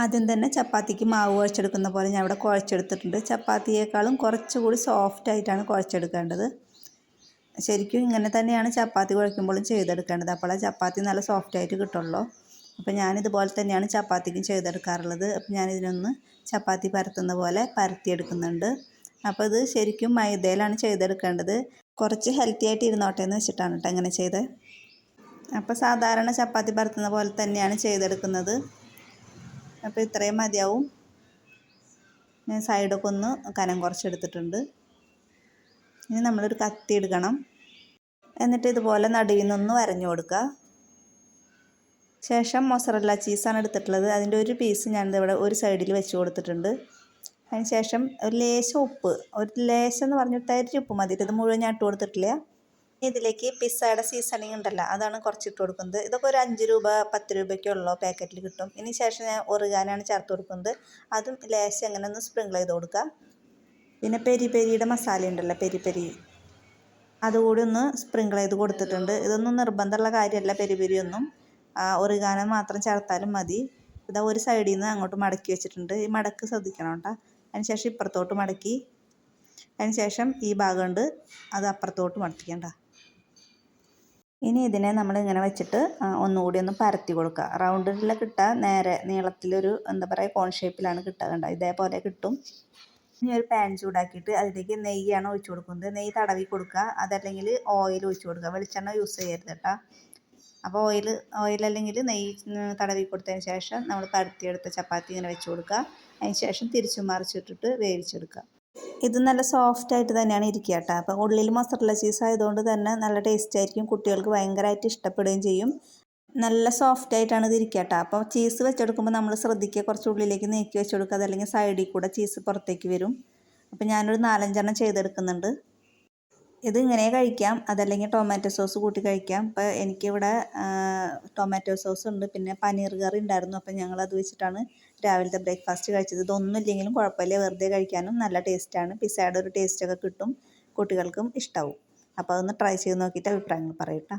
ആദ്യം തന്നെ ചപ്പാത്തിക്ക് മാവ് കുഴച്ചെടുക്കുന്ന പോലെ ഞാൻ ഇവിടെ കുഴച്ചെടുത്തിട്ടുണ്ട്. ചപ്പാത്തിയേക്കാളും കുറച്ചുകൂടി സോഫ്റ്റ് ആയിട്ടാണ് കുഴച്ചെടുക്കേണ്ടത്. ശരിക്കും ഇങ്ങനെ തന്നെയാണ് ചപ്പാത്തി കുഴക്കുമ്പോഴും ചെയ്തെടുക്കേണ്ടത്. അപ്പോൾ ചപ്പാത്തി നല്ല സോഫ്റ്റ് ആയിട്ട് കിട്ടുള്ളൂ. അപ്പോൾ ഞാനിതുപോലെ തന്നെയാണ് ചപ്പാത്തിക്കും ചെയ്തെടുക്കാറുള്ളത്. അപ്പോൾ ഞാനിതിനൊന്ന് ചപ്പാത്തി പരത്തുന്ന പോലെ പരത്തിയെടുക്കുന്നുണ്ട്. അപ്പോൾ ഇത് ശരിക്കും മൈദയിലാണ് ചെയ്തെടുക്കേണ്ടത്. കുറച്ച് ഹെൽത്തി ആയിട്ട് ഇരുന്നോട്ടെ എന്ന് വെച്ചിട്ടാണ് കേട്ടോ അങ്ങനെ ചെയ്തത് അപ്പോൾ സാധാരണ ചപ്പാത്തി പരത്തുന്ന പോലെ തന്നെയാണ് ചെയ്തെടുക്കുന്നത്. അപ്പോൾ ഇത്രയും മതിയാവും. ഞാൻ സൈഡൊക്കെ ഒന്ന് കനം കുറച്ചെടുത്തിട്ടുണ്ട്. ഇനി നമ്മളൊരു കത്തി എടുക്കണം. എന്നിട്ട് ഇതുപോലെ നടുവിൽ നിന്നൊന്ന് വരഞ്ഞു കൊടുക്കുക ശേഷം മൊസറല്ല ചീസാണ് എടുത്തിട്ടുള്ളത്. അതിന്റെ ഒരു പീസ് ഞാൻ ഇവിടെ ഒരു സൈഡിൽ വെച്ച് കൊടുത്തിട്ടുണ്ട്. അതിന് ശേഷം ഒരു ലേശം ഉപ്പ് ഒരു ലേശം എന്ന് പറഞ്ഞിട്ട് ഉപ്പ് മതി. ഇത് മുഴുവൻ ഞാൻ ഇട്ട് കൊടുത്തിട്ടില്ല. ഇതിലേക്ക് പിസ്സയുടെ സീസണിങ് ഉണ്ടല്ലോ അതാണ് കുറച്ച് ഇട്ട് കൊടുക്കുന്നത്. ഇതൊക്കെ ഒരു അഞ്ച് രൂപ പത്ത് രൂപയ്ക്കുള്ള പാക്കറ്റിൽ കിട്ടും. ഇനി ശേഷം ഞാൻ ഒറുകാനാണ് ചേർത്ത് കൊടുക്കുന്നത്. അതും ലേശം അങ്ങനെ ഒന്ന് സ്പ്രിങ്കിൾ ചെയ്ത് കൊടുക്കുക പിന്നെ പെരി പെരിയുടെ മസാല ഉണ്ടല്ലോ പെരി പെരി. അതുകൂടി ഒന്ന് സ്പ്രിങ്കിൾ ചെയ്ത് കൊടുത്തിട്ടുണ്ട്. ഇതൊന്നും നിർബന്ധമുള്ള കാര്യമല്ല പെരി പെരിയൊന്നും ഒറുകാന മാത്രം ചേർത്താലും മതി. ഇതാ ഒരു സൈഡിൽ നിന്ന് അങ്ങോട്ട് മടക്കി വെച്ചിട്ടുണ്ട്. ഈ മടക്ക് ശ്രദ്ധിക്കണം കേട്ടോ. അതിന് ശേഷം ഇപ്പുറത്തോട്ട് മടക്കി. അതിന് ശേഷം ഈ ഭാഗമുണ്ട് അത് അപ്പുറത്തോട്ട് മടക്കിക്കണ്ട. ഇനി ഇതിനെ നമ്മൾ ഇങ്ങനെ വെച്ചിട്ട് ഒന്നുകൂടി ഒന്ന് പരത്തി കൊടുക്കുക. റൗണ്ടിൽ കിട്ടുക നേരെ നീളത്തിലൊരു എന്താ പറയുക കോൺ ഷേപ്പിലാണ് കിട്ടുക കണ്ട? ഇതേപോലെ കിട്ടും. ഇനി ഒരു പാൻ ചൂടാക്കിയിട്ട് അതിലേക്ക് നെയ്യാണ് ഒഴിച്ചു കൊടുക്കുന്നത്. നെയ്യ് തടവി കൊടുക്കുക. അതല്ലെങ്കിൽ ഓയിൽ ഒഴിച്ചു കൊടുക്കുക. വെളിച്ചെണ്ണ യൂസ് ചെയ്യരുത് കേട്ടോ. അപ്പോൾ ഓയിൽ ഓയിൽ അല്ലെങ്കിൽ നെയ്യ് തടവി കൊടുത്തതിന് ശേഷം നമ്മൾ പരത്തിയെടുത്ത ചപ്പാത്തി ഇങ്ങനെ വെച്ച് കൊടുക്കുക. അതിന് ശേഷം തിരിച്ചു മറിച്ചിട്ടിട്ട് വേവിച്ചെടുക്കുക. ഇത് നല്ല സോഫ്റ്റ് ആയിട്ട് തന്നെയാണ് ഇരിക്കുക കേട്ടോ. അപ്പോൾ ഉള്ളിൽ മൊസറല്ല ചീസ് ആയതുകൊണ്ട് തന്നെ നല്ല ടേസ്റ്റ് ആയിരിക്കും. കുട്ടികൾക്ക് ഭയങ്കരമായിട്ട് ഇഷ്ടപ്പെടുകയും ചെയ്യും. നല്ല സോഫ്റ്റ് ആയിട്ടാണ് ഇത് ഇരിക്കുക കേട്ടോ. അപ്പോൾ ചീസ് വെച്ചെടുക്കുമ്പോൾ നമ്മൾ ശ്രദ്ധിക്കുക. കുറച്ച് ഉള്ളിലേക്ക് നീക്കി വെച്ചെടുക്കുക അതല്ലെങ്കിൽ സൈഡിൽ കൂടെ ചീസ് പുറത്തേക്ക് വരും. അപ്പോൾ ഞാനൊരു നാലഞ്ചെണ്ണം ചെയ്തെടുക്കുന്നുണ്ട്. ഇത് ഇങ്ങനെ കഴിക്കാം. അതല്ലെങ്കിൽ ടൊമാറ്റോ സോസ് കൂട്ടി കഴിക്കാം. അപ്പോൾ എനിക്കിവിടെ ടൊമാറ്റോ സോസ് ഉണ്ട്. പിന്നെ പനീർ കറി ഉണ്ടായിരുന്നു. അപ്പോൾ ഞങ്ങൾ അത് വെച്ചിട്ടാണ് രാവിലത്തെ ബ്രേക്ക്ഫാസ്റ്റ് കഴിച്ചത്. ഇതൊന്നും ഇല്ലെങ്കിലും കുഴപ്പമില്ല. വെറുതെ കഴിക്കാനും നല്ല ടേസ്റ്റാണ് പിസ്സയുടെ ഒരു ടേസ്റ്റൊക്കെ കിട്ടും. കുട്ടികൾക്കും ഇഷ്ടമാവും അപ്പോൾ അതൊന്ന് ട്രൈ ചെയ്ത് നോക്കിയിട്ട് അഭിപ്രായങ്ങൾ പറയട്ടോ